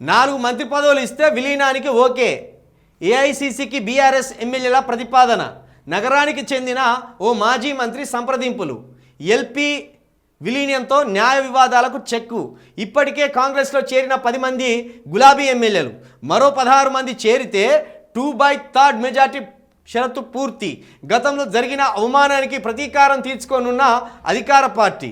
నాలుగు మంత్రి పదవులు ఇస్తే విలీనానికి ఓకే. ఏఐసిసికి బీఆర్ఎస్ ఎమ్మెల్యేల ప్రతిపాదన. నగరానికి చెందిన ఓ మాజీ మంత్రి సంప్రదింపులు. ఎల్పి విలీనంతో న్యాయ వివాదాలకు చెక్కు. ఇప్పటికే కాంగ్రెస్లో చేరిన పది మంది గులాబీ ఎమ్మెల్యేలు. మరో పదహారు మంది చేరితే టూ బై థర్డ్ మెజార్టీ షరతు పూర్తి. గతంలో జరిగిన అవమానానికి ప్రతీకారం తీర్చుకోనున్న అధికార పార్టీ.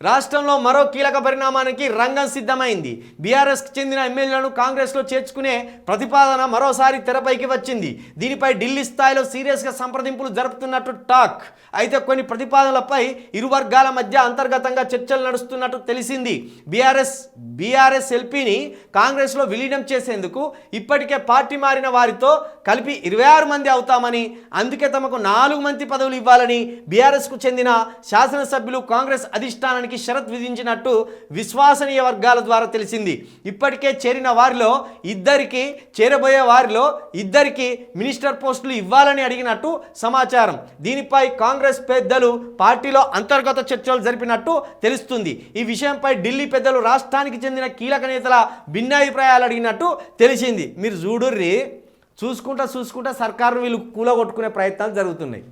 రాష్ట్రంలో మరో కీలక పరిణామానికి రంగం సిద్ధమైంది. బీఆర్ఎస్కి చెందిన ఎమ్మెల్యేలను కాంగ్రెస్లో చేర్చుకునే ప్రతిపాదన మరోసారి తెరపైకి వచ్చింది. దీనిపై ఢిల్లీ స్థాయిలో సీరియస్గా సంప్రదింపులు జరుపుతున్నట్టు టాక్. అయితే కొన్ని ప్రతిపాదనలపై ఇరు వర్గాల మధ్య అంతర్గతంగా చర్చలు నడుస్తున్నట్టు తెలిసింది. బీఆర్ఎస్ బీఆర్ఎస్ ఎల్పీని కాంగ్రెస్లో విలీనం చేసేందుకు ఇప్పటికే పార్టీ మారిన వారితో కలిపి ఇరవై ఆరు మంది అవుతామని అందుకే తమకు నాలుగు మంత్రి పదవులు ఇవ్వాలని బీఆర్ఎస్కు చెందిన శాసనసభ్యులు కాంగ్రెస్ చేయడానికి షరత్ విధించినట్టు విశ్వసనీయ వర్గాల ద్వారా తెలిసింది. ఇప్పటికే చేరిన వారిలో ఇద్దరికి చేరబోయే వారిలో ఇద్దరికి మినిస్టర్ పోస్టులు ఇవ్వాలని అడిగినట్టు సమాచారం. దీనిపై కాంగ్రెస్ పెద్దలు పార్టీలో అంతర్గత చర్చలు జరిపినట్టు తెలుస్తుంది. ఈ విషయంపై ఢిల్లీ పెద్దలు రాష్ట్రానికి చెందిన కీలక నేతల భిన్నాభిప్రాయాలు అడిగినట్టు తెలిసింది. మీరు చూడుర్రి చూసుకుంటా చూసుకుంటా సర్కారు వీళ్ళు కూలగొట్టుకునే ప్రయత్నాలు జరుగుతున్నాయి.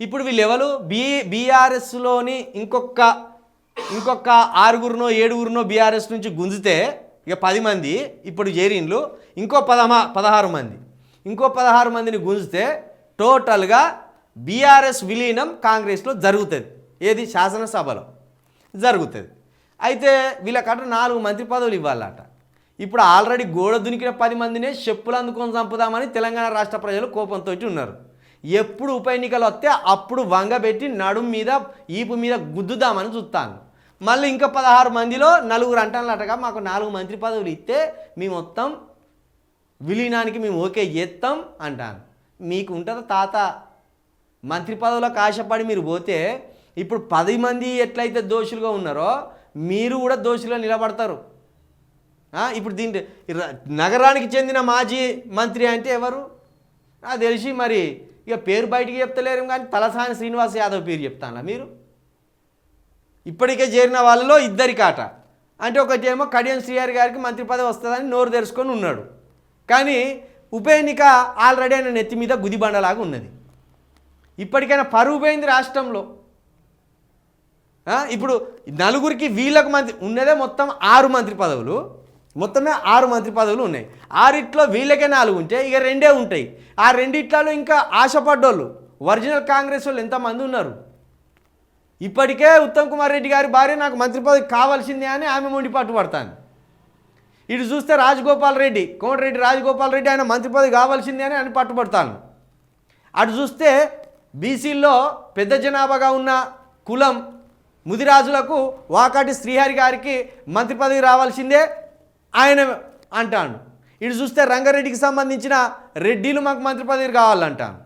ఇప్పుడు వీళ్ళు ఎవరు బీ బీఆర్ఎస్లోని ఇంకొక ఇంకొక ఆరుగురునో ఏడుగురునో బీఆర్ఎస్ నుంచి గుంజితే ఇక పది మంది ఇప్పుడు జేరీన్లు ఇంకో పదమా పదహారు మంది. ఇంకో పదహారు మందిని గుంజితే టోటల్గా బీఆర్ఎస్ విలీనం కాంగ్రెస్లో జరుగుతుంది. ఏది? శాసనసభలో జరుగుతుంది. అయితే వీళ్ళకట నాలుగు మంత్రి పదవులు ఇవ్వాలట. ఇప్పుడు ఆల్రెడీ గోడ దునికిన పది మందినే చెప్పులు అందుకొని చంపుదామని తెలంగాణ రాష్ట్ర ప్రజలు కోపంతో ఉన్నారు. ఎప్పుడు ఉప ఎన్నికలు వస్తే అప్పుడు వంగబెట్టి నడుము మీద ఈపు మీద గుద్దుదామని చూస్తాను. మళ్ళీ ఇంకా పదహారు మందిలో నలుగురు అంటానటగా మాకు నాలుగు మంత్రి పదవులు ఇస్తే మేము మొత్తం విలీనానికి మేము ఓకే చేస్తాం అంటాను. మీకు ఉంటుందా తాత? మంత్రి పదవులకు ఆశపడి మీరు పోతే ఇప్పుడు పది మంది ఎట్లయితే దోషులుగా ఉన్నారో మీరు కూడా దోషులుగా నిలబడతారు. ఇప్పుడు దీని నగరానికి చెందిన మాజీ మంత్రి అంటే ఎవరు? నాకు తెలిసి మరి ఇక పేరు బయటికి చెప్తలేరు కానీ తలసాని శ్రీనివాస్ యాదవ్ పేరు చెప్తానా మీరు? ఇప్పటికే చేరిన వాళ్ళలో ఇద్దరి కాట. అంటే ఒకటేమో కడియం శ్రీఆర్ గారికి మంత్రి పదవి వస్తుందని నోరు తెరుచుకొని ఉన్నాడు. కానీ ఉప ఎన్నిక ఆల్రెడీ ఆయన నెత్తి మీద గుదిబండలాగా ఉన్నది. ఇప్పటికైనా పరువు పోయింది రాష్ట్రంలో. ఇప్పుడు నలుగురికి వీళ్ళకు మంత్రి ఉన్నదే మొత్తం ఆరు మంత్రి పదవులు. మొత్తమే ఆరు మంత్రి పదవులు ఉన్నాయి. ఆరిట్లో వీళ్ళకే నాలుగు ఉంటే ఇక రెండే ఉంటాయి. ఆ రెండిట్లలో ఇంకా ఆశపడ్డోళ్ళు ఒరిజినల్ కాంగ్రెస్ వాళ్ళు ఎంతమంది ఉన్నారు? ఇప్పటికే ఉత్తమ్ కుమార్ రెడ్డి గారి భార్య నాకు మంత్రి పదవి కావాల్సిందే అని ఆమె మొండి పట్టుబడతాను ఇటు చూస్తే రాజగోపాల్ రెడ్డి కోమటిరెడ్డి రాజగోపాల్ రెడ్డి ఆయన మంత్రి పదవి కావాల్సిందే అని ఆయన పట్టుబడతాను అటు చూస్తే బీసీల్లో పెద్ద జనాభాగా ఉన్న కులం ముదిరాజులకు వాకాటి శ్రీహరి గారికి మంత్రి పదవి రావాల్సిందే ఆయన అంటాను ఇటు చూస్తే రంగారెడ్డికి సంబంధించిన రెడ్డిలు మాకు మంత్రి పదవి కావాలంటాను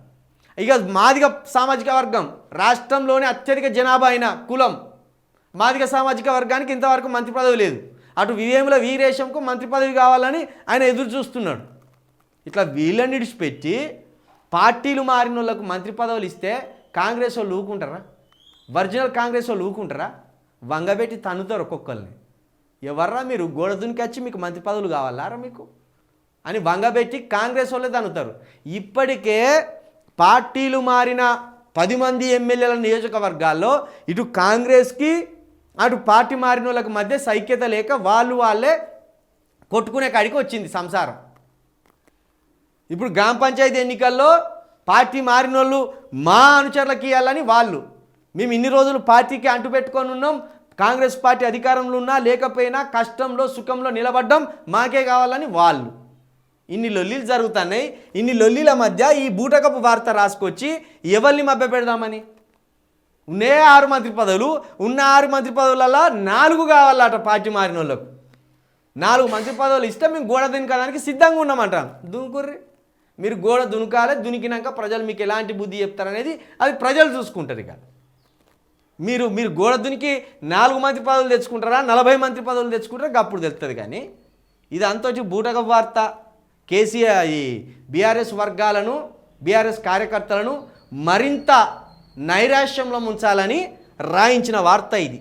ఇక మాదిగ సామాజిక వర్గం రాష్ట్రంలోనే అత్యధిక జనాభా అయిన కులం మాదిగ సామాజిక వర్గానికి ఇంతవరకు మంత్రి పదవి లేదు. అటు వివేముల వీరేశంకు మంత్రి పదవి కావాలని ఆయన ఎదురు చూస్తున్నాడు. ఇట్లా వీళ్ళని విడిచిపెట్టి పార్టీలు మారిన వాళ్ళకు మంత్రి పదవులు ఇస్తే కాంగ్రెస్ వాళ్ళు ఊకుంటారా ఒరిజినల్ కాంగ్రెస్ వాళ్ళు ఊకుంటారా వంగబెట్టి తన్నుతారు ఒక్కొక్కరిని ఎవర్రా మీరు గోడ వచ్చి మీకు మంత్రి పదవులు కావాలారా మీకు? అని వంగబెట్టి కాంగ్రెస్ వాళ్ళే తన్నుతారు. ఇప్పటికే పార్టీలు మారిన పది మంది ఎమ్మెల్యేల నియోజకవర్గాల్లో ఇటు కాంగ్రెస్కి అటు పార్టీ మారిన వాళ్ళకి మధ్య సైక్యత లేక వాళ్ళు వాళ్ళే కొట్టుకునే కాడికి వచ్చింది సంసారం. ఇప్పుడు గ్రామ పంచాయతీ ఎన్నికల్లో పార్టీ మారిన వాళ్ళు మా అనుచరులకి ఇవ్వాలని వాళ్ళు. మేము ఇన్ని రోజులు పార్టీకి అంటు పెట్టుకొని ఉన్నాం కాంగ్రెస్ పార్టీ అధికారంలో ఉన్నా లేకపోయినా కష్టంలో సుఖంలో నిలబడ్డం మాకే కావాలని వాళ్ళు. ఇన్ని లొల్లీలు జరుగుతున్నాయి. ఇన్ని లొల్లీల మధ్య ఈ బూటకపు వార్త రాసుకొచ్చి ఎవరిని మభ్య పెడదామని ఉన్నే ఆరు మంత్రి పదవులు ఉన్న ఆరు మంత్రి పదవులలో నాలుగు కావాలట పార్టీ మారిన వాళ్ళకు నాలుగు మంత్రి పదవులు ఇస్తే మేము గోడ దునకడానికి సిద్ధంగా ఉన్నామంటాం దునుకుర్రి. మీరు గోడ దునకాలే దునికినాక ప్రజలు మీకు ఎలాంటి బుద్ధి చెప్తారనేది అది ప్రజలు చూసుకుంటారు ఇక. మీరు మీరు గోడ దునికి నాలుగు మంత్రి పదవులు తెచ్చుకుంటారా నలభై మంత్రి పదవులు తెచ్చుకుంటారా అప్పుడు తెలుస్తుంది కానీ. ఇది అంతటి బూటక వార్త. కేసీఆర్ ఈ బీఆర్ఎస్ వర్గాలను బీఆర్ఎస్ కార్యకర్తలను మరింత నైరాశ్యంలో ఉంచాలని రాయించిన వార్త ఇది.